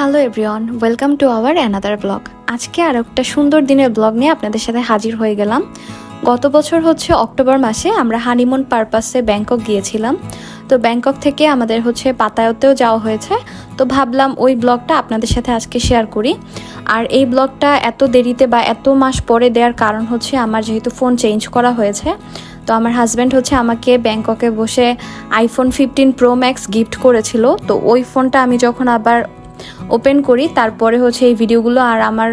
Hello everyone, welcome to our another blog. আজকে আর একটা সুন্দর দিনের ব্লগ নিয়ে আপনাদের সাথে হাজির হয়ে গেলাম। গত বছর হচ্ছে অক্টোবর মাসে আমরা হানিমুন পারপাসে ব্যাংকক গিয়েছিলাম। তো ব্যাংকক থেকে আমাদের হচ্ছে পাতায়তেও যাওয়া হয়েছে। তো ভাবলাম ওই ব্লগটা আপনাদের সাথে আজকে শেয়ার করি। আর এই ব্লগটা এত দেরিতে বা এত মাস পরে দেওয়ার কারণ হচ্ছে আমার যেহেতু ফোন চেঞ্জ করা হয়েছে। তো আমার হাজব্যান্ড হচ্ছে আমাকে ব্যাংককে বসে iPhone fifteen Pro Max gift করেছিল। তো ওই ফোনটা আমি যখন আবার ওপেন করি, তারপরে হচ্ছে এই ভিডিওগুলো আর আমার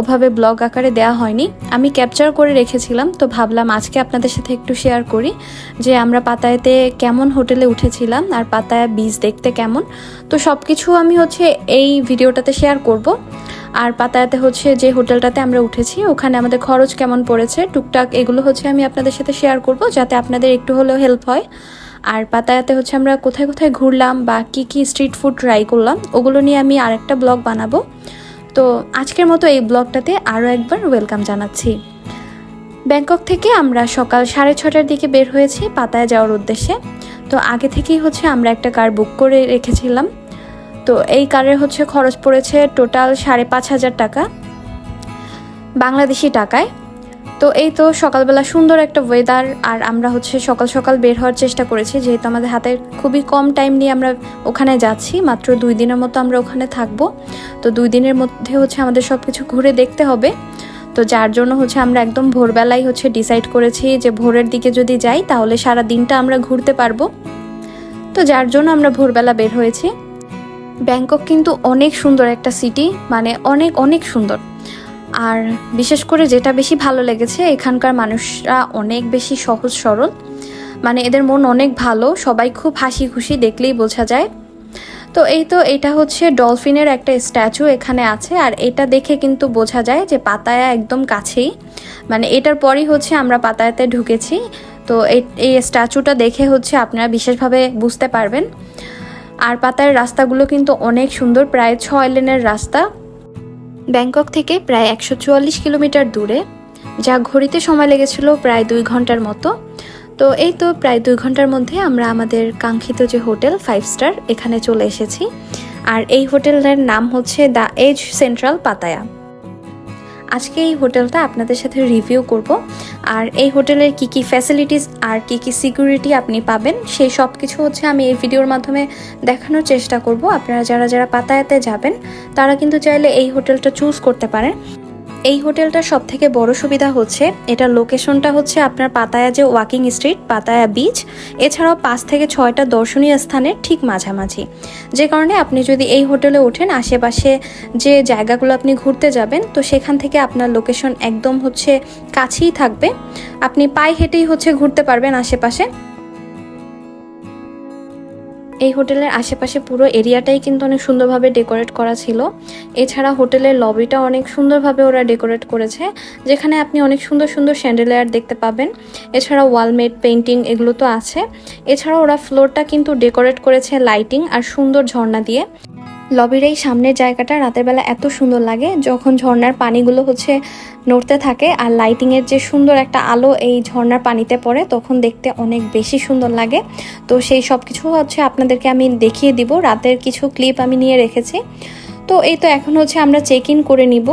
ওভাবে ব্লগ আকারে দেওয়া হয়নি। আমি ক্যাপচার করে রেখেছিলাম, তো ভাবলাম আজকে আপনাদের সাথে একটু শেয়ার করি যে আমরা পাতায়াতে কেমন হোটেলে উঠেছিলাম আর পাতায়া বীজ দেখতে কেমন। তো সব কিছু আমি হচ্ছে এই ভিডিওটাতে শেয়ার করব। আর পাতায়াতে হচ্ছে যে হোটেলটাতে আমরা উঠেছি, ওখানে আমাদের খরচ কেমন পড়েছে, টুকটাক এগুলো হচ্ছে আমি আপনাদের সাথে শেয়ার করব, যাতে আপনাদের একটু হলেও হেল্প হয়। আর পাতায়াতে হচ্ছে আমরা কোথায় কোথায় ঘুরলাম বা কী কী স্ট্রিট ফুড ট্রাই করলাম, ওগুলো নিয়ে আমি আরেকটা ব্লগ বানাবো। তো আজকের মতো এই ব্লগটাতে আরও একবার ওয়েলকাম জানাচ্ছি। ব্যাংকক থেকে আমরা সকাল সাড়ে ছটার দিকে বের হয়েছি পাতায় যাওয়ার উদ্দেশ্যে। তো আগে থেকেই হচ্ছে আমরা একটা কার বুক করে রেখেছিলাম। তো এই কারের হচ্ছে খরচ পড়েছে টোটাল সাড়ে পাঁচ হাজার টাকা। বাংলাদেশি টাকায়। তো এই তো সকালবেলা সুন্দর একটা ওয়েদার আর আমরা হচ্ছে সকাল সকাল বের হওয়ার চেষ্টা করেছি, যেহেতু আমাদের হাতে খুবই কম টাইম নিয়ে আমরা ওখানে যাচ্ছি, মাত্র দুই দিনের মতো আমরা ওখানে থাকব। তো দুই দিনের মধ্যে হচ্ছে আমাদের সব কিছু ঘুরে দেখতে হবে। তো যার জন্য হচ্ছে আমরা একদম ভোরবেলায় হচ্ছে ডিসাইড করেছি যে ভোরের দিকে যদি যাই, তাহলে সারা দিনটা আমরা ঘুরতে পারব। তো যার জন্য আমরা ভোরবেলা বের হয়েছি। ব্যাংকক কিন্তু অনেক সুন্দর একটা সিটি মানে অনেক অনেক সুন্দর। আর বিশেষ করে যেটা বেশি ভালো লেগেছে, এখানকার মানুষরা অনেক বেশি সহজ সরল। মানে এদের মন অনেক ভালো, সবাই খুব হাসি খুশি দেখলেই বোঝা যায়। তো এই তো এটা হচ্ছে ডলফিনের একটা স্ট্যাচু এখানে আছে, আর এটা দেখে কিন্তু বোঝা যায় যে পাতায়া একদম কাছেই। মানে এটার পরই হচ্ছে আমরা পাতায়াতে ঢুকেছি। তো এই স্ট্যাচুটা দেখে হচ্ছে আপনারা বিশেষভাবে বুঝতে পারবেন। আর পাতায়ের রাস্তাগুলো কিন্তু অনেক সুন্দর, প্রায় ছয় লেনের রাস্তা। ব্যাংকক থেকে প্রায় একশো চুয়াল্লিশ কিলোমিটার দূরে, যা ঘড়িতে সময় লেগেছিল প্রায় দুই ঘণ্টার মতো। তো এই তো প্রায় দুই ঘণ্টার মধ্যে আমরা আমাদের কাঙ্ক্ষিত যে হোটেল ফাইভ স্টার এখানে চলে এসেছি। আর এই হোটেলের নাম হচ্ছে দ্য এজ সেন্ট্রাল পাতায়া। আজকে এই হোটেলটা আপনাদের সাথে রিভিউ করব। আর এই হোটেলের কি কি ফ্যাসিলিটিস আর কি কি সিকিউরিটি আপনি পাবেন, সেই সব কিছু হচ্ছে আমি এই ভিডিওর মাধ্যমে দেখানোর চেষ্টা করব। আপনারা যারা যারা পাতায়াতে যাবেন, তারা কিন্তু চাইলে এই হোটেলটা চুজ করতে পারেন। এই হোটেলটার সব থেকে বড় সুবিধা হচ্ছে, এটা লোকেশনটা হচ্ছে আপনার পাতায়া যে ওয়াকিং স্ট্রিট, পাতায়া বিচ এছাড়াও পাঁচ থেকে ছয়টা দর্শনীয় স্থানের ঠিক মাঝামাঝি। যে কারণে আপনি যদি এই হোটেলে ওঠেন, আশেপাশে যে জায়গাগুলো আপনি ঘুরতে যাবেন, তো সেখান থেকে আপনার লোকেশন একদম হচ্ছে কাছেই থাকবে। আপনি পায়ে হেঁটেই হচ্ছে ঘুরতে পারবেন আশেপাশে। এই হোটেলের আশেপাশে পুরো এরিয়াটাই কিন্তু অনেক সুন্দরভাবে ডেকোরেট করা ছিল। এছাড়া হোটেলের লবিটা অনেক সুন্দরভাবে ওরা ডেকোরেট করেছে, যেখানে আপনি অনেক সুন্দর সুন্দর স্যান্ডেলিয়ার দেখতে পাবেন। এছাড়া ওয়ালমেড পেন্টিং এগুলো তো আছে। এছাড়া ওরা ফ্লোরটা কিন্তু ডেকোরেট করেছে লাইটিং আর সুন্দর ঝর্ণা দিয়ে। লবির এই সামনের জায়গাটা রাতের বেলা এত সুন্দর লাগে, যখন ঝর্নার পানিগুলো হচ্ছে নড়তে থাকে আর লাইটিংয়ের যে সুন্দর একটা আলো এই ঝর্নার পানিতে পড়ে, তখন দেখতে অনেক বেশি সুন্দর লাগে। তো সেই সব কিছু হচ্ছে আপনাদেরকে আমি দেখিয়ে দিব, রাতের কিছু ক্লিপ আমি নিয়ে রেখেছি। তো এই তো এখন হচ্ছে আমরা চেক ইন করে নিব।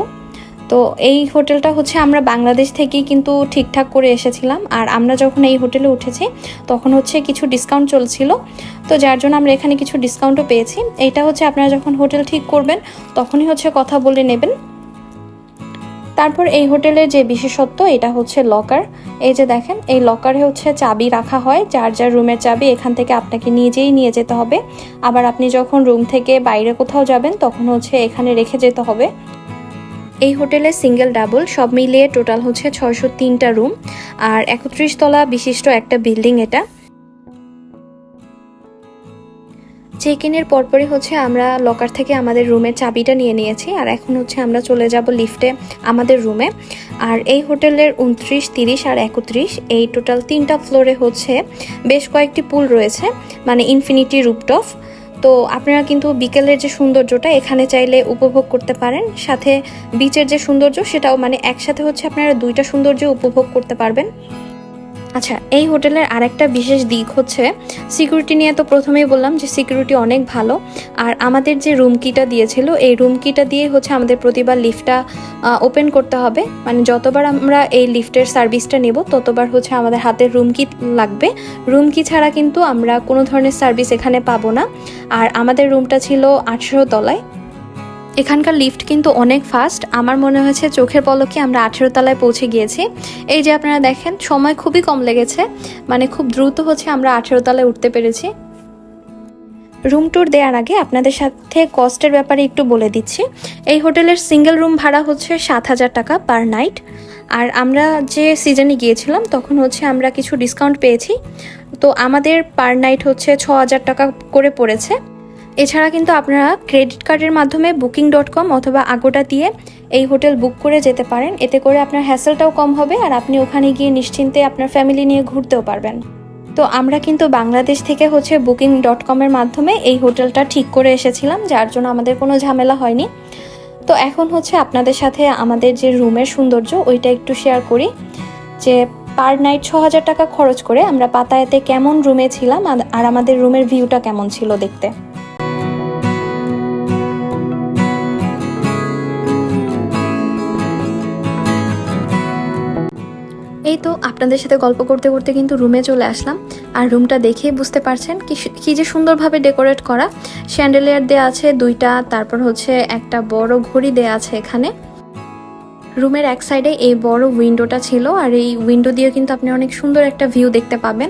তো এই হোটেলটা হচ্ছে আমরা বাংলাদেশ থেকেই কিন্তু ঠিকঠাক করে এসেছিলাম। আর আমরা যখন এই হোটেলে উঠেছি, তখন হচ্ছে কিছু ডিসকাউন্ট চলছিল। তো যার জন্য আমরা এখানে কিছু ডিসকাউন্টও পেয়েছি। এইটা হচ্ছে আপনারা যখন হোটেল ঠিক করবেন, তখনই হচ্ছে কথা বলে নেবেন। তারপর এই হোটেলের যে বিশেষত্ব, এটা হচ্ছে লকার এই যে দেখেন, এই লকারে হচ্ছে চাবি রাখা হয়। যার যার রুমের চাবি, এখান থেকে আপনাকে নিজেই নিয়ে যেতে হবে। আবার আপনি যখন রুম থেকে বাইরে কোথাও যাবেন, তখন হচ্ছে এখানে রেখে যেতে হবে। এই হোটেলে সিঙ্গেল ডাবল সব মিলিয়ে টোটাল হচ্ছে ছয়শো তিনটা রুম আর একত্রিশ তলা বিশিষ্ট একটা বিল্ডিং এটা। চেক ইনের পরপরই হচ্ছে আমরা লকার থেকে আমাদের রুমের চাবিটা নিয়ে নিয়েছি আর এখন হচ্ছে আমরা চলে যাব লিফটে আমাদের রুমে। আর এই হোটেলের উনত্রিশ, তিরিশ আর একত্রিশ এই টোটাল তিনটা ফ্লোরে হচ্ছে বেশ কয়েকটি পুল রয়েছে মানে ইনফিনিটি রুপটপ তো আপনারা কিন্তু বিকেলের যে সৌন্দর্যটা এখানে চাইলে উপভোগ করতে পারেন। সাথে বিচের যে সৌন্দর্য, সেটাও মানে একসাথে হচ্ছে আপনারা দুইটা সৌন্দর্য উপভোগ করতে পারবেন। আচ্ছা এই হোটেলের আরেকটা বিশেষ দিক হচ্ছে সিকিউরিটি নিয়ে তো প্রথমেই বললাম যে সিকিউরিটি অনেক ভালো। আর আমাদের যে রুম কিটা দিয়েছিল, এই রুম কিটা দিয়ে হচ্ছে আমাদের প্রতিবার লিফটটা ওপেন করতে হবে। মানে যতবার আমরা এই লিফটের সার্ভিসটা নেব, ততবার হচ্ছে আমাদের হাতের রুম কি লাগবে। রুম কি ছাড়া কিন্তু আমরা কোনো ধরনের সার্ভিস এখানে পাবো না। আর আমাদের রুমটা ছিল আঠেরো তলায়। এখানকার লিফট কিন্তু অনেক ফাস্ট। আমার মনে হয়েছে চোখের পলকে আমরা আঠেরো তলায় পৌঁছে গিয়েছি। এই যে আপনারা দেখেন, সময় খুবই কম লেগেছে। মানে খুব দ্রুত হচ্ছে আমরা আঠেরো তলায় উঠতে পেরেছি। রুম ট্যুর দেওয়ার আগে আপনাদের সাথে কস্টের ব্যাপারে একটু বলে দিচ্ছি। এই হোটেলের সিঙ্গেল রুম ভাড়া হচ্ছে সাত হাজার টাকা পার নাইট। আর আমরা যে সিজনে গিয়েছিলাম, তখন হচ্ছে আমরা কিছু ডিসকাউন্ট পেয়েছি। তো আমাদের পার নাইট হচ্ছে ছ হাজার টাকা করে পড়েছে। এছাড়া কিন্তু আপনারা ক্রেডিট কার্ডের মাধ্যমে বুকিং ডট কম অথবা আগোটা দিয়ে এই হোটেল বুক করে যেতে পারেন। এতে করে আপনার হ্যাসেলটাও কম হবে আর আপনি ওখানে গিয়ে নিশ্চিন্তে আপনার ফ্যামিলি নিয়ে ঘুরতেও পারবেন। তো আমরা কিন্তু বাংলাদেশ থেকে হচ্ছে বুকিং ডট কমের মাধ্যমে এই হোটেলটা ঠিক করে এসেছিলাম, যার জন্য আমাদের কোনো ঝামেলা হয়নি। তো এখন হচ্ছে আপনাদের সাথে আমাদের যে রুমের সৌন্দর্য, ওইটা একটু শেয়ার করি। যে পার নাইট ছ হাজার টাকা খরচ করে আমরা পাতায়াতে কেমন রুমে ছিলাম, আর- আর আমাদের রুমের ভিউটা কেমন ছিল দেখতে। এই তো আপনাদের সাথে গল্প করতে করতে কিন্তু রুমে চলে আসলাম। আর রুমটা দেখেই বুঝতে পারছেন কি যে সুন্দরভাবে ডেকোরেট করা। শ্যান্ডেলিয়ার দেয়া আছে দুইটা, তারপর হচ্ছে একটা বড় ঘড়ি দেয়া আছে এখানে। রুমের এক সাইডে এই বড় উইন্ডোটা ছিল, আর এই উইন্ডো দিয়ে কিন্তু আপনি অনেক সুন্দর একটা ভিউ দেখতে পাবেন।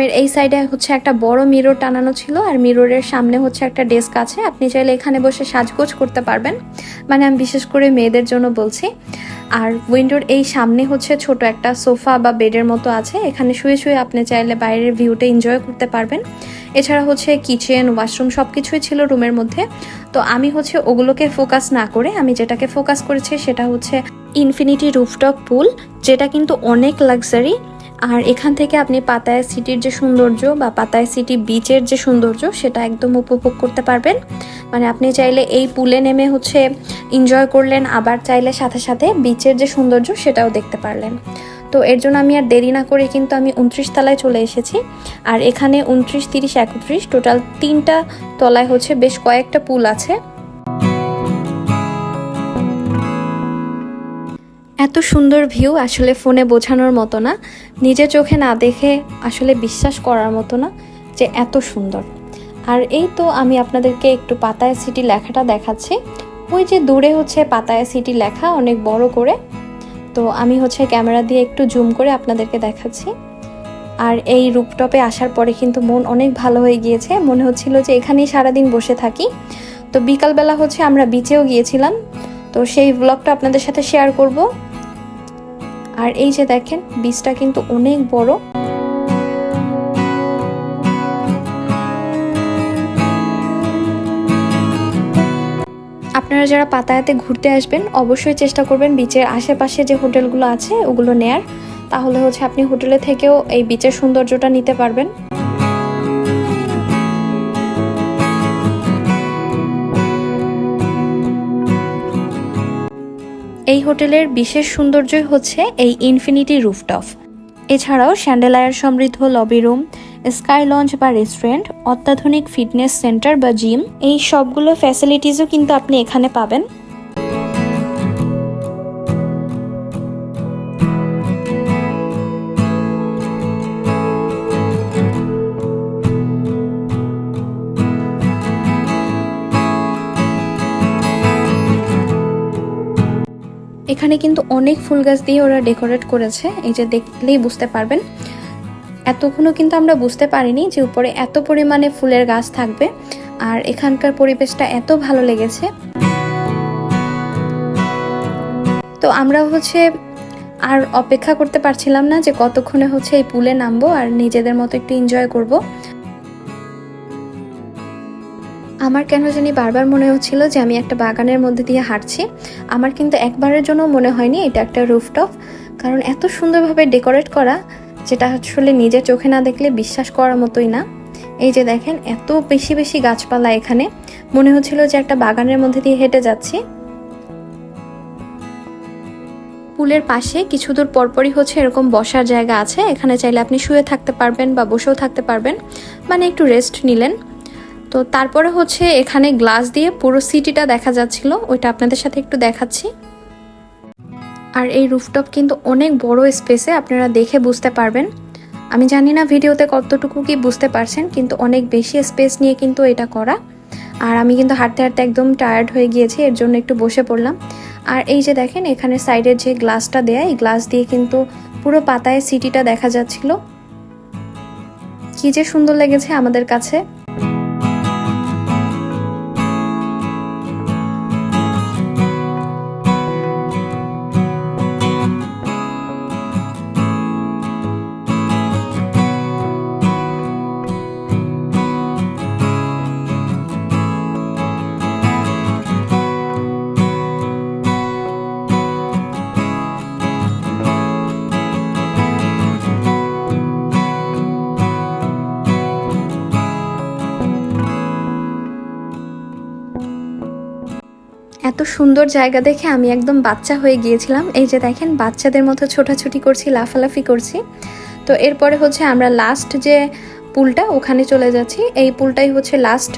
রুমের এই সাইডে হচ্ছে একটা বড় মিরর টানানো ছিল, আর মিররের সামনে হচ্ছে একটা ডেস্ক আছে। আপনি চাইলে এখানে বসে সাজগোজ করতে পারবেন। মানে আমি বিশেষ করে মেয়েদের জন্য বলছি। আর উইন্ডোর এই সামনে হচ্ছে ছোট একটা সোফা বা বেডের মতো আছে। এখানে শুয়ে শুয়ে আপনি চাইলে বাইরের ভিউটা এনজয় করতে পারবেন। এছাড়া হচ্ছে কিচেন, ওয়াশরুম সব কিছুই ছিল রুমের মধ্যে। তো আমি হচ্ছে ওগুলোকে ফোকাস না করে, আমি যেটাকে ফোকাস করেছি সেটা হচ্ছে ইনফিনিটি রুফটপ পুল, যেটা কিন্তু অনেক লাক্সারি। আর এখান থেকে আপনি পাতায়া সিটির যে সৌন্দর্য বা পাতায়া সিটি বিচের যে সৌন্দর্য, সেটা একদম উপভোগ করতে পারবেন। মানে আপনি চাইলে এই পুলে নেমে হচ্ছে এনজয় করলেন, আবার চাইলে সাথে সাথে বিচের যে সৌন্দর্য, সেটাও দেখতে পারলেন। তো এর জন্য আমি আর দেরি না করে কিন্তু আমি উনত্রিশ তলায় চলে এসেছি। আর এখানে উনত্রিশ, তিরিশ, একত্রিশ টোটাল তিনটা তলায় হচ্ছে বেশ কয়েকটা পুল আছে। এত সুন্দর ভিউ আসলে ফোনে বোঝানোর মতো না। নিজে চোখে না দেখে আসলে বিশ্বাস করার মতো না যে এত সুন্দর। আর এই তো আমি আপনাদেরকে একটু পাতায় সিটি লেখাটা দেখাচ্ছি। ওই যে দূরে হচ্ছে পাতায় সিটি লেখা, অনেক বড় করে। তো আমি হচ্ছে ক্যামেরা দিয়ে একটু জুম করে আপনাদেরকে দেখাচ্ছি। আর এই রুপটপে আসার পরে কিন্তু মন অনেক ভালো হয়ে গিয়েছে। মনে হচ্ছিল যে এখানেই সারাদিন বসে থাকি। তো বিকালবেলা হচ্ছে আমরা বিচেও গিয়েছিলাম। তো সেই ব্লগটা আপনাদের সাথে শেয়ার করব। আর এই যে দেখেন, বীজটা কিন্তু অনেক বড়। আপনারা যারা পাতায়াতে ঘুরতে আসবেন, অবশ্যই চেষ্টা করবেন বিচের আশেপাশে যে হোটেলগুলো আছে, ওগুলো নেয়ার। তাহলে হচ্ছে আপনি হোটেলে থেকেও এই বিচের সৌন্দর্যটা নিতে পারবেন। এই হোটেলের বিশেষ সৌন্দর্যই হচ্ছে এই ইনফিনিটি রুফটপ। এছাড়াও স্যান্ডেলায়ার সমৃদ্ধ লবি রুম, স্কাই লঞ্চ বা রেস্টুরেন্ট, অত্যাধুনিক ফিটনেস সেন্টার বা জিম, এই সবগুলো ফ্যাসিলিটিসও কিন্তু আপনি এখানে পাবেন। এখানে কিন্তু অনেক ফুল গাছ দিয়ে ওরা ডেকোরেট করেছে, এই যে দেখলেই বুঝতে পারবেন। এতক্ষণও কিন্তু আমরা বুঝতে পারিনি যে উপরে এত পরিমাণে ফুলের গাছ থাকবে আর এখানকার পরিবেশটা এত ভালো লেগেছে। তো আমরা হচ্ছে আর অপেক্ষা করতে পারছিলাম না যে কতক্ষণে হচ্ছে এই পুলে নামবো আর নিজেদের মতো একটু এনজয় করব। আমার কেন জানি বারবার মনে হচ্ছিল যে আমি একটা বাগানের মধ্যে দিয়ে হাঁটছি। আমার কিন্তু একবারের জন্য মনে হয়নি এটা একটা রুফটপ, কারণ এত সুন্দরভাবে ডেকোরেট করা যেটা আসলে নিজের চোখে না দেখলে বিশ্বাস করার মতোই না। এই যে দেখেন, এত বেশি বেশি গাছপালা এখানে। মনে হচ্ছিল যে একটা বাগানের মধ্যে দিয়ে হেঁটে যাচ্ছি। পুলের পাশে কিছু দূর পরপরই হচ্ছে এরকম বসার জায়গা আছে। এখানে চাইলে আপনি শুয়ে থাকতে পারবেন বা বসেও থাকতে পারবেন। মানে একটু রেস্ট নিলেন। তো তারপরে হচ্ছে এখানে গ্লাস দিয়ে পুরো সিটিটা দেখা যাচ্ছিল, ওইটা আপনাদের সাথে একটু দেখাচ্ছি। আর এই রুফটপ কিন্তু অনেক বড় স্পেসে আপনারা দেখে বুঝতে পারবেন। আমি জানি না ভিডিওতে কতটুকু কি বুঝতে পারছেন, কিন্তু অনেক বেশি স্পেস নিয়ে কিন্তু এটা করা। আর আমি কিন্তু হাঁটতে হাঁটতে একদম টায়ার্ড হয়ে গিয়েছি, এর জন্য একটু বসে পড়লাম। আর এই যে দেখেন, এখানে সাইডের যে গ্লাসটা দেয়া, এই গ্লাস দিয়ে কিন্তু পুরো পাতায় সিটিটা দেখা যাচ্ছিল। কি যে সুন্দর লেগেছে আমাদের কাছে। এত সুন্দর জায়গা দেখে আমি একদম বাচ্চা হয়ে গিয়েছিলাম। এই যে দেখেন, বাচ্চাদের মতো ছোটাছুটি করছি, লাফালাফি করছি। তো এরপরে হচ্ছে আমরা লাস্ট যে পুলটা, ওখানে চলে যাচ্ছি। এই পুলটাই হচ্ছে লাস্ট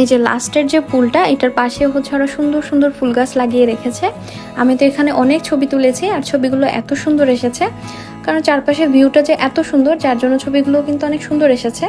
এই যে লাস্টের যে পুলটা, এটার পাশে হচ্ছে আরও সুন্দর সুন্দর ফুল গাছ লাগিয়ে রেখেছে। আমি তো এখানে অনেক ছবি তুলেছি, আর ছবিগুলো এত সুন্দর এসেছে। কারণ চারপাশে ভিউটা যে এত সুন্দর, যার জন্য ছবিগুলো কিন্তু অনেক সুন্দর এসেছে।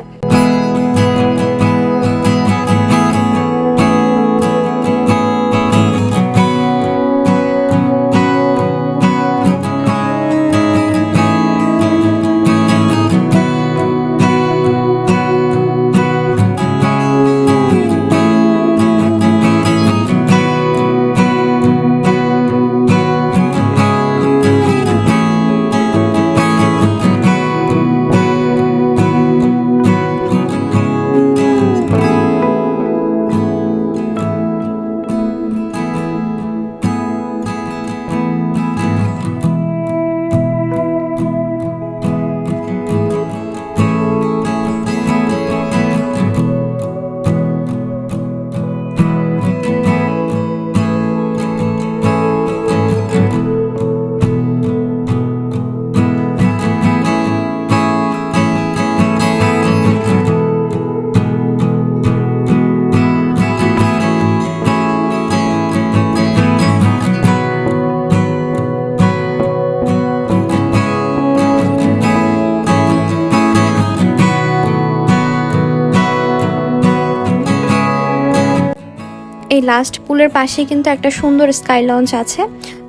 লাস্ট পুলের পাশে কিন্তু একটা সুন্দর স্কাই লঞ্চ আছে।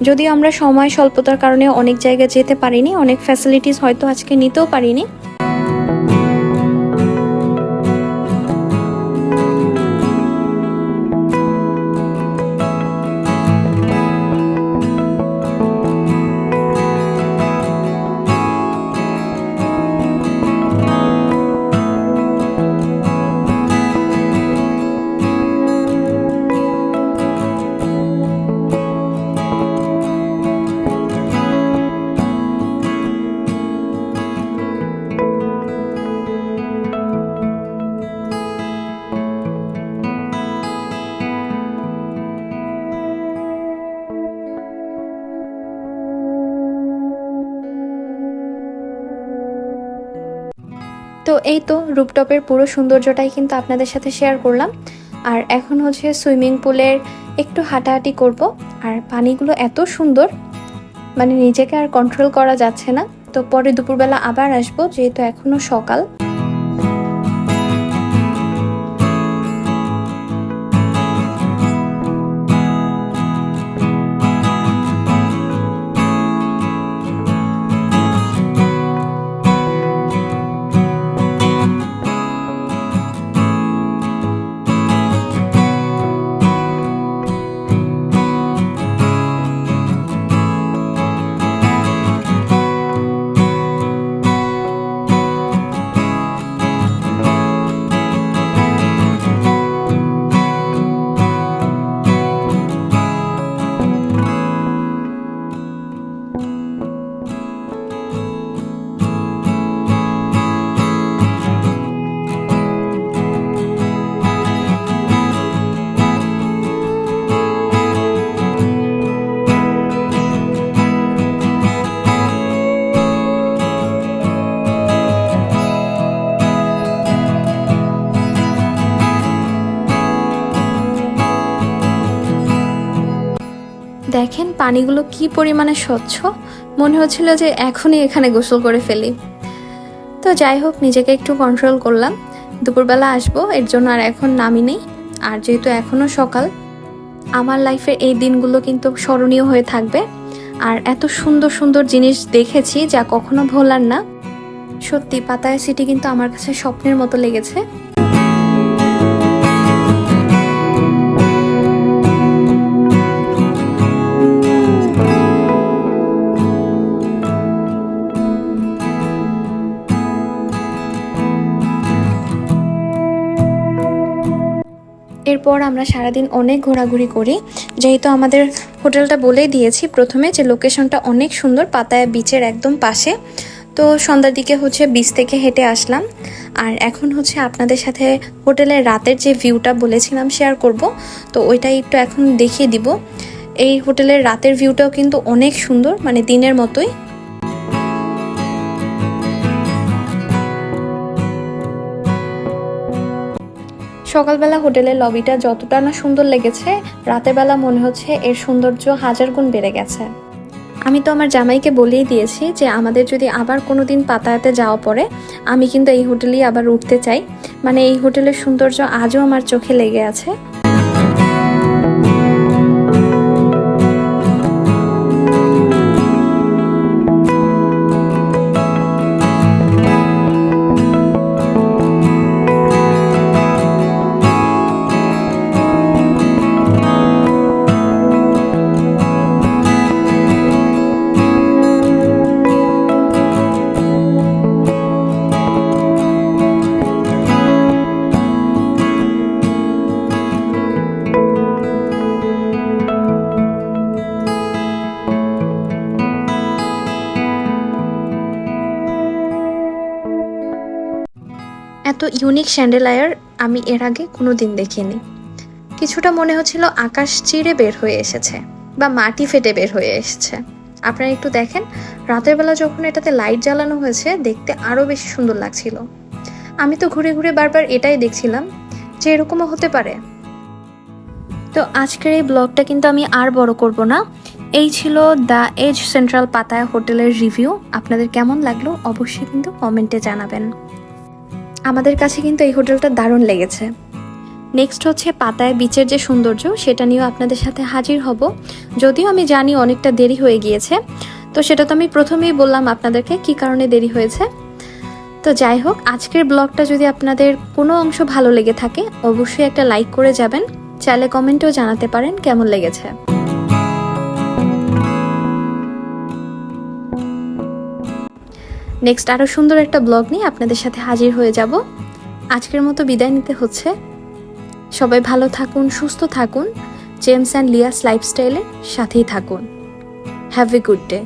যদিও আমরা সময় স্বল্পতার কারণে অনেক জায়গায় যেতে পারিনি, অনেক ফ্যাসিলিটিস হয়তো আজকে নিতেও পারিনি। এই তো রুপটপের পুরো সৌন্দর্যটাই কিন্তু আপনাদের সাথে শেয়ার করলাম। আর এখন হচ্ছে সুইমিং পুলের একটু হাঁটাহাঁটি করব। আর পানিগুলো এত সুন্দর মানে নিজেকে আর কন্ট্রোল করা যাচ্ছে না। তো পরে দুপুরবেলা আবার আসব, যেহেতু এখনও সকাল। পানিগুলো কি পরিমাণে স্বচ্ছ? মনে হচ্ছিল যে এখনই এখানে গোসল করে ফেলি। তো যাই হোক, নিজেকে একটু কন্ট্রোল করলাম। দুপুরবেলা আসব, এর জন্য আর এখন নামি নেই। আর যেহেতু এখনও সকাল, আমার লাইফের এই দিনগুলো কিন্তু স্মরণীয় হয়ে থাকবে। আর এত সুন্দর সুন্দর জিনিস দেখেছি যা কখনো ভোলার না। সত্যি, পাতায়া সিটি কিন্তু আমার কাছে স্বপ্নের মতো লেগেছে। এরপর আমরা সারাদিন অনেক ঘোরাঘুরি করি। যেহেতু আমাদের হোটেলটা বলেই দিয়েছি, প্রথমে যে লোকেশনটা অনেক সুন্দর, পাতায়া বিচের একদম পাশে। তো সন্ধ্যার দিকে হচ্ছে বিচ থেকে হেঁটে আসলাম। আর এখন হচ্ছে আপনাদের সাথে হোটেলের রাতের যে ভিউটা বলেছিলাম শেয়ার করব, তো ওইটাই একটু এখন দেখিয়ে দিব। এই হোটেলের রাতের ভিউটাও কিন্তু অনেক সুন্দর মানে দিনের মতোই। সকালবেলা হোটেলের লবিটা যতটা না সুন্দর লেগেছে, রাতের বেলা মনে হচ্ছে এর সৌন্দর্য হাজার গুণ বেড়ে গেছে। আমি তো আমার জামাইকে বলেই দিয়েছি যে আমাদের যদি আবার কোনো দিন পাতায়াতে যাওয়া পড়ে, আমি কিন্তু এই হোটেলেই আবার উঠতে চাই। মানে এই হোটেলের সৌন্দর্য আজও আমার চোখে লেগে আছে। ইউনিক স্যান্ডেলায়ার আমি এর আগে কোনো দিন দেখিনি। কিছুটা মনে হচ্ছিল আকাশ চিরে বের হয়ে এসেছে বা মাটি ফেটে বের হয়ে এসেছে। আপনারা একটু দেখেন, রাতের বেলা যখন এটাতে লাইট জ্বালানো হয়েছে, দেখতে আরও বেশি সুন্দর লাগছিল। আমি তো ঘুরে ঘুরে বারবার এটাই দেখছিলাম যে এরকমও হতে পারে। তো আজকের এই ব্লগটা কিন্তু আমি আর বড় করব না। এই ছিল দ্য এজ সেন্ট্রাল পাতায়া হোটেলের রিভিউ আপনাদের কেমন লাগল অবশ্যই কিন্তু কমেন্টে জানাবেন। আমাদের কাছে কিন্তু এই হোটেলটা দারুণ লেগেছে। নেক্সট হচ্ছে পাতায় বিচের যে সৌন্দর্য, সেটা নিয়েও আপনাদের সাথে হাজির হব। যদিও আমি জানি অনেকটা দেরি হয়ে গিয়েছে, তো সেটা তো আমি প্রথমেই বললাম আপনাদেরকে কি কারণে দেরি হয়েছে। তো যাই হোক, আজকের ব্লগটা যদি আপনাদের কোনো অংশ ভালো লেগে থাকে, অবশ্যই একটা লাইক করে যাবেন। চাইলে কমেন্টেও জানাতে পারেন কেমন লেগেছে। নেক্সট আরও সুন্দর একটা ব্লগ নিয়ে আপনাদের সাথে হাজির হয়ে যাব। আজকের মতো বিদায় নিতে হচ্ছে। সবাই ভালো থাকুন, সুস্থ থাকুন। জেমস অ্যান্ড লিয়াস লাইফস্টাইলের সাথেই থাকুন। Have a good day